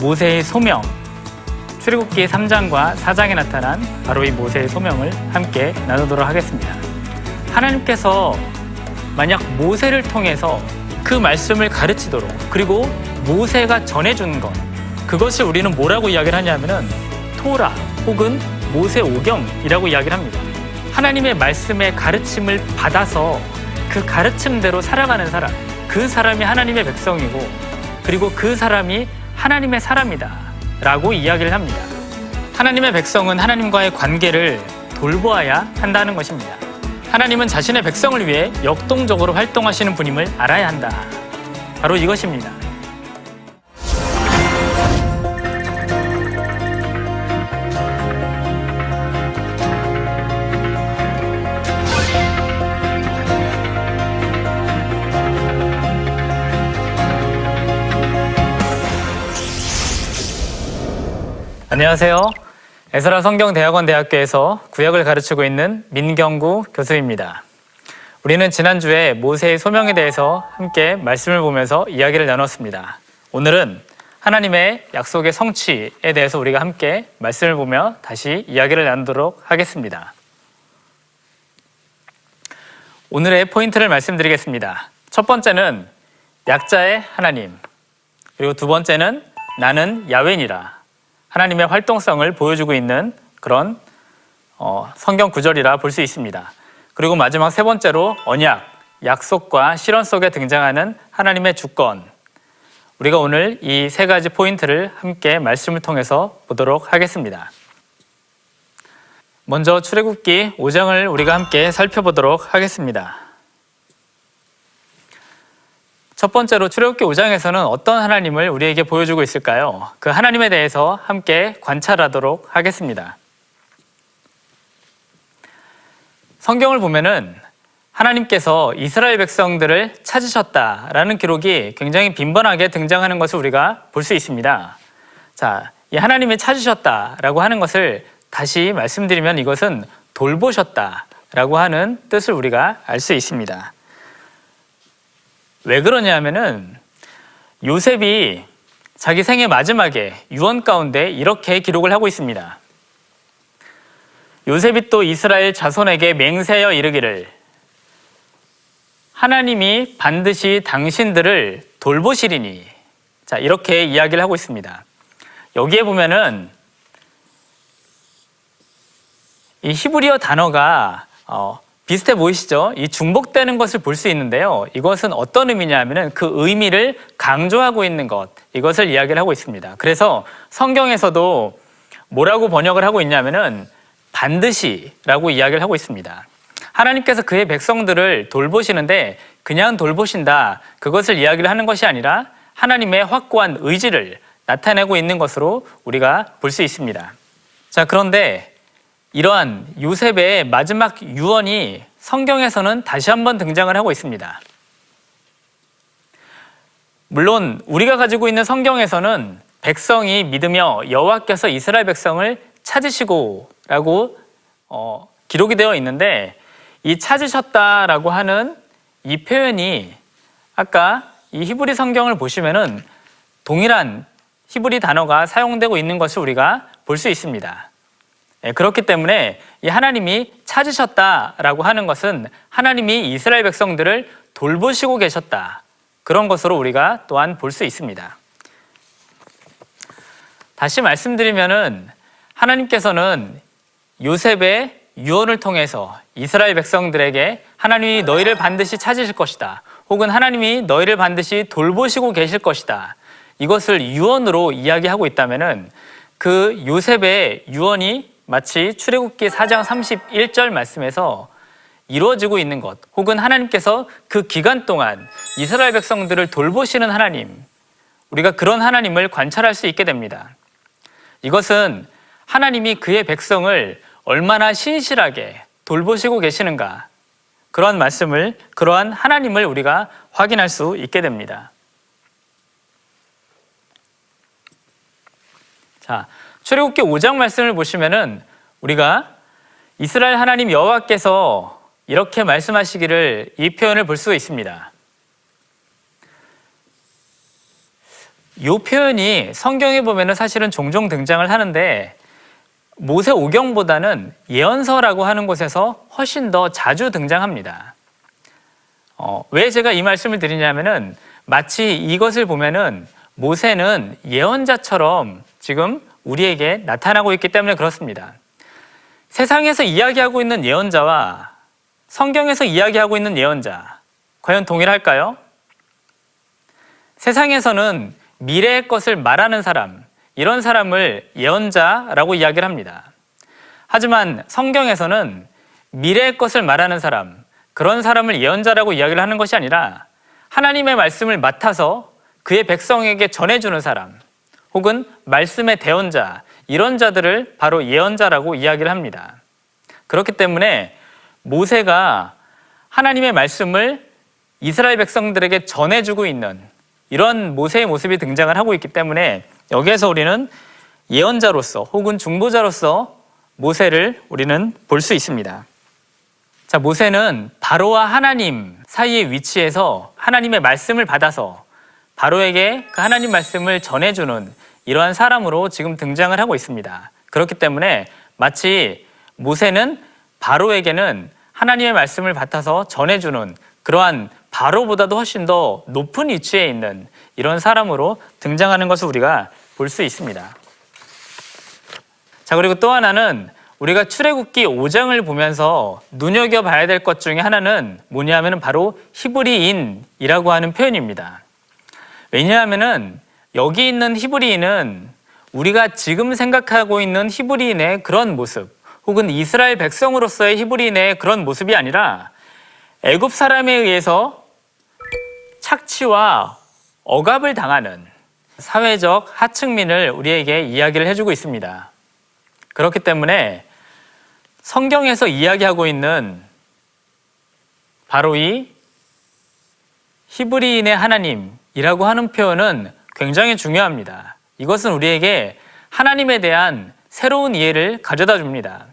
모세의 소명, 출애굽기 3장과 4장에 나타난 바로 이 모세의 소명을 함께 나누도록 하겠습니다. 하나님께서 만약 모세를 통해서 그 말씀을 가르치도록 그리고 모세가 전해준 것 그것을 우리는 뭐라고 이야기를 하냐면은 토라 혹은 모세 오경이라고 이야기를 합니다. 하나님의 말씀의 가르침을 받아서 그 가르침대로 살아가는 사람 그 사람이 하나님의 백성이고 그리고 그 사람이 하나님의 사람이다 라고 이야기를 합니다. 하나님의 백성은 하나님과의 관계를 돌보아야 한다는 것입니다. 하나님은 자신의 백성을 위해 역동적으로 활동하시는 분임을 알아야 한다. 바로 이것입니다. 안녕하세요. 에스라 성경대학원 대학교에서 구역을 가르치고 있는 민경구 교수입니다. 우리는 지난주에 모세의 소명에 대해서 함께 말씀을 보면서 이야기를 나눴습니다. 오늘은 하나님의 약속의 성취에 대해서 우리가 함께 말씀을 보며 다시 이야기를 나누도록 하겠습니다. 오늘의 포인트를 말씀드리겠습니다. 첫 번째는 약자의 하나님, 그리고 두 번째는 나는 야훼니라. 하나님의 활동성을 보여주고 있는 그런 어, 성경 구절이라 볼 수 있습니다. 그리고 마지막 세 번째로 언약, 약속과 실현 속에 등장하는 하나님의 주권. 우리가 오늘 이 세 가지 포인트를 함께 말씀을 통해서 보도록 하겠습니다. 먼저 출애굽기 5장을 우리가 함께 살펴보도록 하겠습니다. 첫 번째로 출애굽기 5장에서는 어떤 하나님을 우리에게 보여주고 있을까요? 그 하나님에 대해서 함께 관찰하도록 하겠습니다. 성경을 보면은 하나님께서 이스라엘 백성들을 찾으셨다라는 기록이 굉장히 빈번하게 등장하는 것을 우리가 볼 수 있습니다. 자, 이 하나님이 찾으셨다라고 하는 것을 다시 말씀드리면 이것은 돌보셨다라고 하는 뜻을 우리가 알 수 있습니다. 왜 그러냐면은 요셉이 자기 생애 마지막에 유언 가운데 이렇게 기록을 하고 있습니다. 요셉이 또 이스라엘 자손에게 맹세하여 이르기를 하나님이 반드시 당신들을 돌보시리니 자 이렇게 이야기를 하고 있습니다. 여기에 보면은 이 히브리어 단어가 어, 비슷해 보이시죠? 이 중복되는 것을 볼 수 있는데요. 이것은 어떤 의미냐면은 그 의미를 강조하고 있는 것, 이것을 이야기를 하고 있습니다. 그래서 성경에서도 뭐라고 번역을 하고 있냐면은 반드시라고 이야기를 하고 있습니다. 하나님께서 그의 백성들을 돌보시는데 그냥 돌보신다. 그것을 이야기를 하는 것이 아니라 하나님의 확고한 의지를 나타내고 있는 것으로 우리가 볼 수 있습니다. 자, 그런데 이러한 요셉의 마지막 유언이 성경에서는 다시 한번 등장을 하고 있습니다. 물론 우리가 가지고 있는 성경에서는 백성이 믿으며 여호와께서 이스라엘 백성을 찾으시고라고 어, 기록이 되어 있는데 이 찾으셨다라고 하는 이 표현이 아까 이 히브리 성경을 보시면은 동일한 히브리 단어가 사용되고 있는 것을 우리가 볼 수 있습니다. 예, 그렇기 때문에 이 하나님이 찾으셨다라고 하는 것은 하나님이 이스라엘 백성들을 돌보시고 계셨다. 그런 것으로 우리가 또한 볼 수 있습니다. 다시 말씀드리면은 하나님께서는 요셉의 유언을 통해서 이스라엘 백성들에게 하나님이 너희를 반드시 찾으실 것이다. 혹은 하나님이 너희를 반드시 돌보시고 계실 것이다. 이것을 유언으로 이야기하고 있다면은 그 요셉의 유언이 마치 출애굽기 4장 31절 말씀에서 이루어지고 있는 것 혹은 하나님께서 그 기간 동안 이스라엘 백성들을 돌보시는 하나님 우리가 그런 하나님을 관찰할 수 있게 됩니다. 이것은 하나님이 그의 백성을 얼마나 신실하게 돌보시고 계시는가 그러한 말씀을 그러한 하나님을 우리가 확인할 수 있게 됩니다. 자, 출애굽기 5장 말씀을 보시면은 우리가 이스라엘 하나님 여호와께서 이렇게 말씀하시기를 이 표현을 볼 수 있습니다. 이 표현이 성경에 보면은 사실은 종종 등장을 하는데 모세 오경보다는 예언서라고 하는 곳에서 훨씬 더 자주 등장합니다. 어, 왜 제가 이 말씀을 드리냐면은 마치 이것을 보면은 모세는 예언자처럼 지금 우리에게 나타나고 있기 때문에 그렇습니다. 세상에서 이야기하고 있는 예언자와 성경에서 이야기하고 있는 예언자, 과연 동일할까요? 세상에서는 미래의 것을 말하는 사람, 이런 사람을 예언자라고 이야기를 합니다. 하지만 성경에서는 미래의 것을 말하는 사람, 그런 사람을 예언자라고 이야기를 하는 것이 아니라 하나님의 말씀을 맡아서 그의 백성에게 전해주는 사람, 혹은 말씀의 대언자, 이런 자들을 바로 예언자라고 이야기를 합니다. 그렇기 때문에 모세가 하나님의 말씀을 이스라엘 백성들에게 전해주고 있는 이런 모세의 모습이 등장을 하고 있기 때문에 여기에서 우리는 예언자로서 혹은 중보자로서 모세를 우리는 볼 수 있습니다. 자, 모세는 바로와 하나님 사이의 위치에서 하나님의 말씀을 받아서 바로에게 그 하나님 말씀을 전해주는 이러한 사람으로 지금 등장을 하고 있습니다. 그렇기 때문에 마치 모세는 바로에게는 하나님의 말씀을 받아서 전해주는 그러한 바로보다도 훨씬 더 높은 위치에 있는 이런 사람으로 등장하는 것을 우리가 볼 수 있습니다. 자, 그리고 또 하나는 우리가 출애굽기 5장을 보면서 눈여겨 봐야 될 것 중에 하나는 뭐냐면 바로 히브리인이라고 하는 표현입니다. 왜냐하면은 여기 있는 히브리인은 우리가 지금 생각하고 있는 히브리인의 그런 모습 혹은 이스라엘 백성으로서의 히브리인의 그런 모습이 아니라 애굽 사람에 의해서 착취와 억압을 당하는 사회적 하층민을 우리에게 이야기를 해주고 있습니다. 그렇기 때문에 성경에서 이야기하고 있는 바로 이 히브리인의 하나님 이라고 하는 표현은 굉장히 중요합니다. 이것은 우리에게 하나님에 대한 새로운 이해를 가져다 줍니다.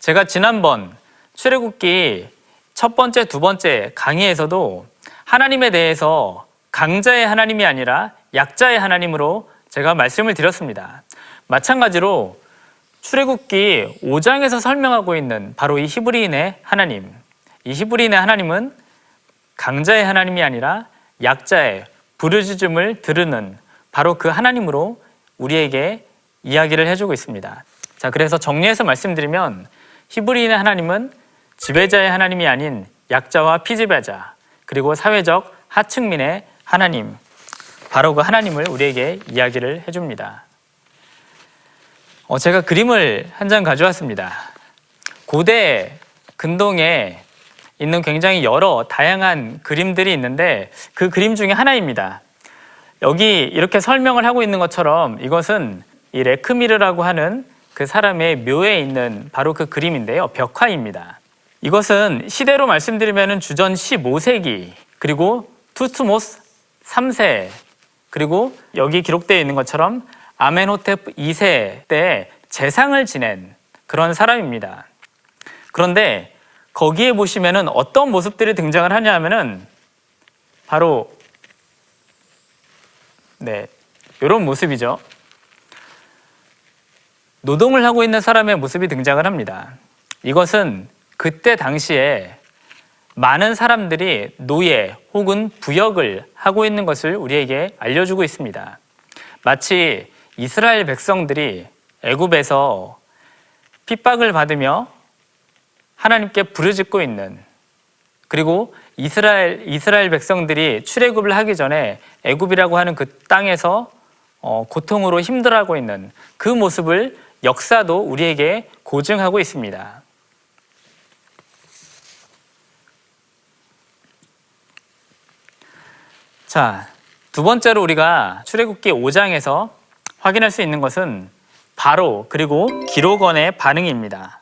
제가 지난번 출애굽기 첫 번째, 두 번째 강의에서도 하나님에 대해서 강자의 하나님이 아니라 약자의 하나님으로 제가 말씀을 드렸습니다. 마찬가지로 출애굽기 5장에서 설명하고 있는 바로 이 히브리인의 하나님. 이 히브리인의 하나님은 강자의 하나님이 아니라 약자의 부르짖음을 들으는 바로 그 하나님으로 우리에게 이야기를 해주고 있습니다. 자, 그래서 정리해서 말씀드리면 히브리인의 하나님은 지배자의 하나님이 아닌 약자와 피지배자 그리고 사회적 하층민의 하나님 바로 그 하나님을 우리에게 이야기를 해줍니다. 어, 제가 그림을 한 장 가져왔습니다. 고대 근동에 있는 굉장히 여러 다양한 그림들이 있는데 그 그림 중에 하나입니다. 여기 이렇게 설명을 하고 있는 것처럼 이것은 이 레크미르라고 하는 그 사람의 묘에 있는 바로 그 그림인데요. 벽화입니다. 이것은 시대로 말씀드리면 주전 15세기 그리고 투스모스 3세 그리고 여기 기록되어 있는 것처럼 아멘호텝 2세 때 재상을 지낸 그런 사람입니다. 그런데 거기에 보시면은 어떤 모습들이 등장을 하냐 하면은 바로 네. 이런 모습이죠. 노동을 하고 있는 사람의 모습이 등장을 합니다. 이것은 그때 당시에 많은 사람들이 노예 혹은 부역을 하고 있는 것을 우리에게 알려주고 있습니다. 마치 이스라엘 백성들이 애굽에서 핍박을 받으며 하나님께 부르짖고 있는 그리고 이스라엘 이스라엘 백성들이 출애굽을 하기 전에 애굽이라고 하는 그 땅에서 어, 고통으로 힘들어하고 있는 그 모습을 역사도 우리에게 고증하고 있습니다. 자, 두 번째로 우리가 출애굽기 5장에서 확인할 수 있는 것은 바로 그리고 기록원의 반응입니다.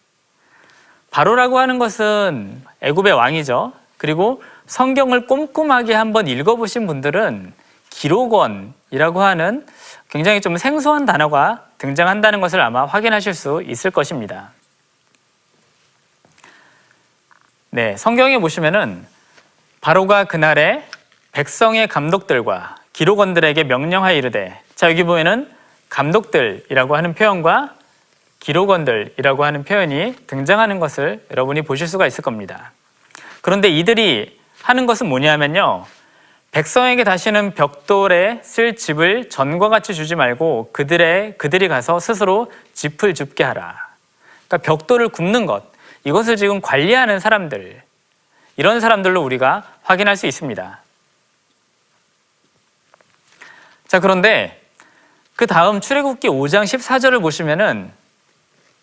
바로라고 하는 것은 애굽의 왕이죠. 그리고 성경을 꼼꼼하게 한번 읽어보신 분들은 기록원이라고 하는 굉장히 좀 생소한 단어가 등장한다는 것을 아마 확인하실 수 있을 것입니다. 네, 성경에 보시면은 바로가 그날에 백성의 감독들과 기록원들에게 명령하여 이르되 자 여기 보면은 감독들이라고 하는 표현과 기록원들이라고 하는 표현이 등장하는 것을 여러분이 보실 수가 있을 겁니다. 그런데 이들이 하는 것은 뭐냐면요. 백성에게 다시는 벽돌에 쓸 집을 전과 같이 주지 말고 그들의 그들이 가서 스스로 집을 줍게 하라. 그러니까 벽돌을 굽는 것 이것을 지금 관리하는 사람들 이런 사람들로 우리가 확인할 수 있습니다. 자 그런데 그 다음 출애굽기 5장 14절을 보시면은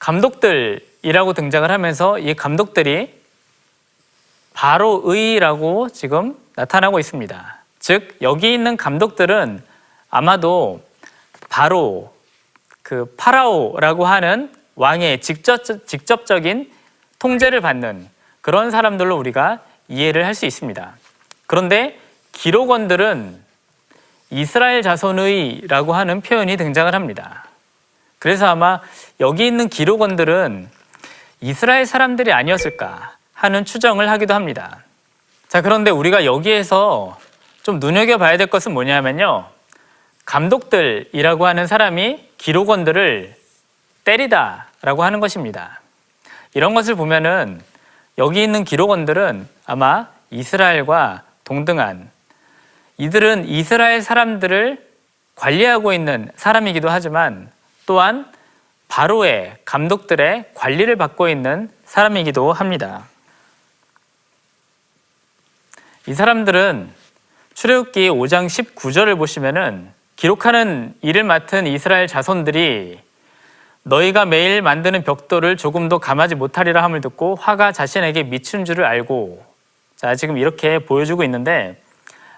감독들이라고 등장을 하면서 이 감독들이 바로 의라고 지금 나타나고 있습니다. 즉 여기 있는 감독들은 아마도 바로 그 파라오라고 하는 왕의 직접, 직접적인 통제를 받는 그런 사람들로 우리가 이해를 할 수 있습니다. 그런데 기록원들은 이스라엘 자손의라고 하는 표현이 등장을 합니다. 그래서 아마 여기 있는 기록원들은 이스라엘 사람들이 아니었을까 하는 추정을 하기도 합니다. 자, 그런데 우리가 여기에서 좀 눈여겨봐야 될 것은 뭐냐면요. 감독들이라고 하는 사람이 기록원들을 때리다 라고 하는 것입니다. 이런 것을 보면은 여기 있는 기록원들은 아마 이스라엘과 동등한 이들은 이스라엘 사람들을 관리하고 있는 사람이기도 하지만 또한 바로의 감독들의 관리를 받고 있는 사람이기도 합니다. 이 사람들은 출애굽기 5장 19절을 보시면은 기록하는 일을 맡은 이스라엘 자손들이 너희가 매일 만드는 벽돌을 조금도 감하지 못하리라 함을 듣고 화가 자신에게 미친 줄을 알고 자 지금 이렇게 보여주고 있는데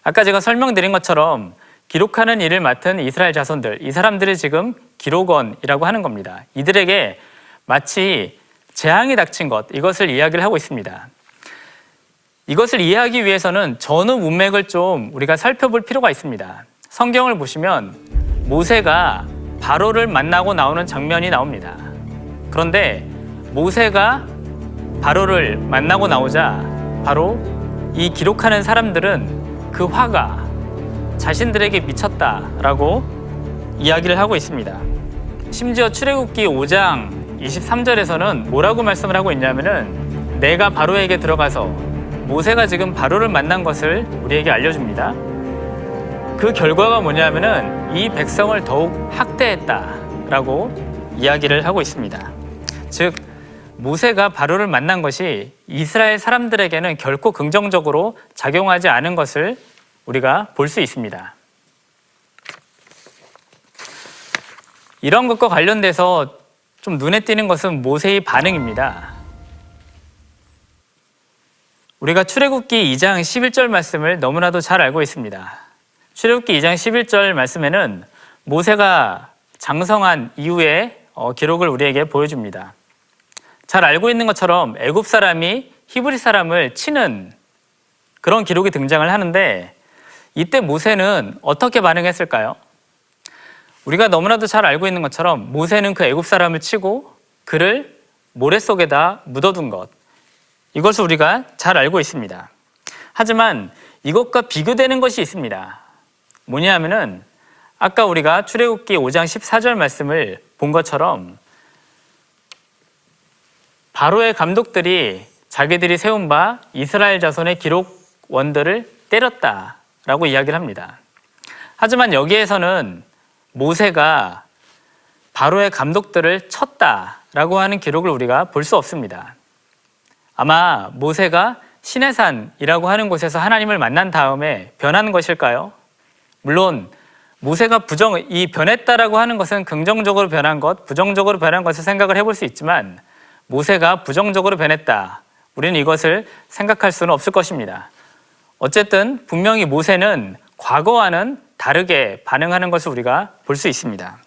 아까 제가 설명드린 것처럼 기록하는 일을 맡은 이스라엘 자손들 이 사람들이 지금 기록원이라고 하는 겁니다. 이들에게 마치 재앙이 닥친 것 이것을 이야기를 하고 있습니다. 이것을 이해하기 위해서는 전후 문맥을 좀 우리가 살펴볼 필요가 있습니다. 성경을 보시면 모세가 바로를 만나고 나오는 장면이 나옵니다. 그런데 모세가 바로를 만나고 나오자 바로 이 기록하는 사람들은 그 화가 자신들에게 미쳤다라고 이야기를 하고 있습니다. 심지어 출애굽기 5장 23절에서는 뭐라고 말씀을 하고 있냐면은 내가 바로에게 들어가서 모세가 지금 바로를 만난 것을 우리에게 알려줍니다. 그 결과가 뭐냐면은 이 백성을 더욱 학대했다라고 이야기를 하고 있습니다. 즉 모세가 바로를 만난 것이 이스라엘 사람들에게는 결코 긍정적으로 작용하지 않은 것을 우리가 볼 수 있습니다. 이런 것과 관련돼서 좀 눈에 띄는 것은 모세의 반응입니다. 우리가 출애굽기 2장 11절 말씀을 너무나도 잘 알고 있습니다. 출애굽기 2장 11절 말씀에는 모세가 장성한 이후의 어, 기록을 우리에게 보여줍니다. 잘 알고 있는 것처럼 애굽 사람이 히브리 사람을 치는 그런 기록이 등장을 하는데 이때 모세는 어떻게 반응했을까요? 우리가 너무나도 잘 알고 있는 것처럼 모세는 그 애굽 사람을 치고 그를 모래 속에다 묻어둔 것 이것을 우리가 잘 알고 있습니다. 하지만 이것과 비교되는 것이 있습니다. 뭐냐 하면은 아까 우리가 출애굽기 5장 14절 말씀을 본 것처럼 바로의 감독들이 자기들이 세운 바 이스라엘 자손의 기록원들을 때렸다 라고 이야기를 합니다. 하지만 여기에서는 모세가 바로의 감독들을 쳤다 라고 하는 기록을 우리가 볼 수 없습니다. 아마 모세가 시내산이라고 하는 곳에서 하나님을 만난 다음에 변한 것일까요? 물론 모세가 부정 이 변했다라고 하는 것은 긍정적으로 변한 것, 부정적으로 변한 것을 생각을 해볼 수 있지만 모세가 부정적으로 변했다. 우리는 이것을 생각할 수는 없을 것입니다. 어쨌든 분명히 모세는 과거와는 다르게 반응하는 것을 우리가 볼 수 있습니다.